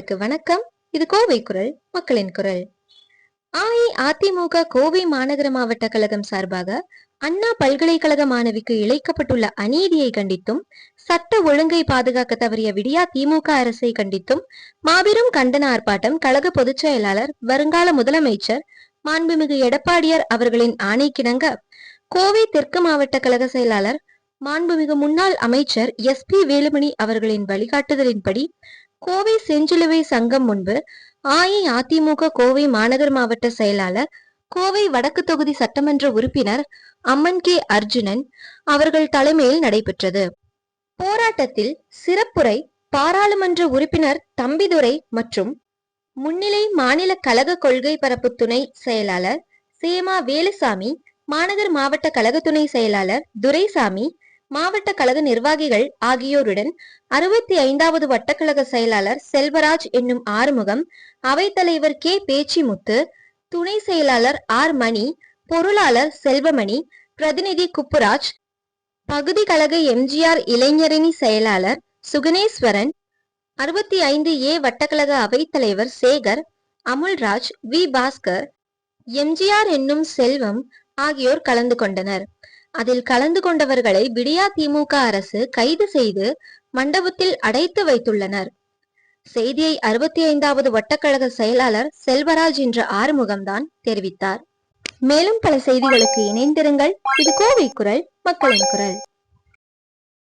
உங்களுக்கு வணக்கம். இது கோவை குரல் மக்களின் குரல். அஇஅதிமுக கோவை மாநகர மாவட்ட கழகம் சார்பாக அண்ணா பல்கலைக்கழக மாணவிக்கு இழைக்கப்பட்டுள்ள அநீதியை கண்டித்தும் சட்ட ஒழுங்கை பாதுகாக்க தவறிய விடியா திமுக அரசை கண்டித்தும் மாபெரும் கண்டன ஆர்ப்பாட்டம் கழக பொதுச் செயலாளர் வருங்கால முதலமைச்சர் மாண்புமிகு எடப்பாடியார் அவர்களின் ஆணைக்கிணங்க கோவை தெற்கு மாவட்ட கழக செயலாளர் மாண்புமிகு முன்னாள் அமைச்சர் எஸ் பி வேலுமணி அவர்களின் வழிகாட்டுதலின்படி கோவை செஞ்சிலுவை சங்கம் முன்பு அஇஅதிமுக கோவை மாநகர் மாவட்ட செயலாளர் கோவை வடக்கு தொகுதி சட்டமன்ற உறுப்பினர் அம்மன் கே அர்ஜுனன் அவர்கள் தலைமையில் நடைபெற்றது. போராட்டத்தில் சிறப்புரை பாராளுமன்ற உறுப்பினர் தம்பிதுரை மற்றும் முன்னிலை மாநில கழக கொள்கை பரப்பு துணை செயலாளர் சேமா வேலுசாமி மாநகர் மாவட்ட கழக துணை செயலாளர் துரைசாமி மாவட்ட கழக நிர்வாகிகள் ஆகியோருடன் அறுபத்தி ஐந்தாவது வட்டக்கழக செயலாளர் செல்வராஜ் என்னும் ஆறுமுகம் அவைத்தலைவர் கே. பேச்சிமுத்து துணை செயலாளர் ஆர். மணி பொருளாளர் செல்வமணி பிரதிநிதி குப்புராஜ் பகுதி கழக எம்ஜிஆர் இளைஞரணி செயலாளர் சுகனேஸ்வரன் அறுபத்தி ஐந்து ஏ வட்டக்கழக அவைத்தலைவர் சேகர் அமுல்ராஜ் வி. பாஸ்கர் எம்ஜிஆர் என்னும் செல்வம் ஆகியோர் கலந்து கொண்டனர். அதில் கலந்து கொண்டவர்களை விடியா திமுக அரசு கைது செய்து மண்டபத்தில் அடைத்து வைத்துள்ளனர். செய்தியை அறுபத்தி ஐந்தாவது வட்டக்கழக செயலாளர் செல்வராஜ் என்ற ஆறுமுகம்தான் தெரிவித்தார். மேலும் பல செய்திகளுக்கு இணைந்திருங்கள். இது கோவை குரல் மக்களின் குரல்.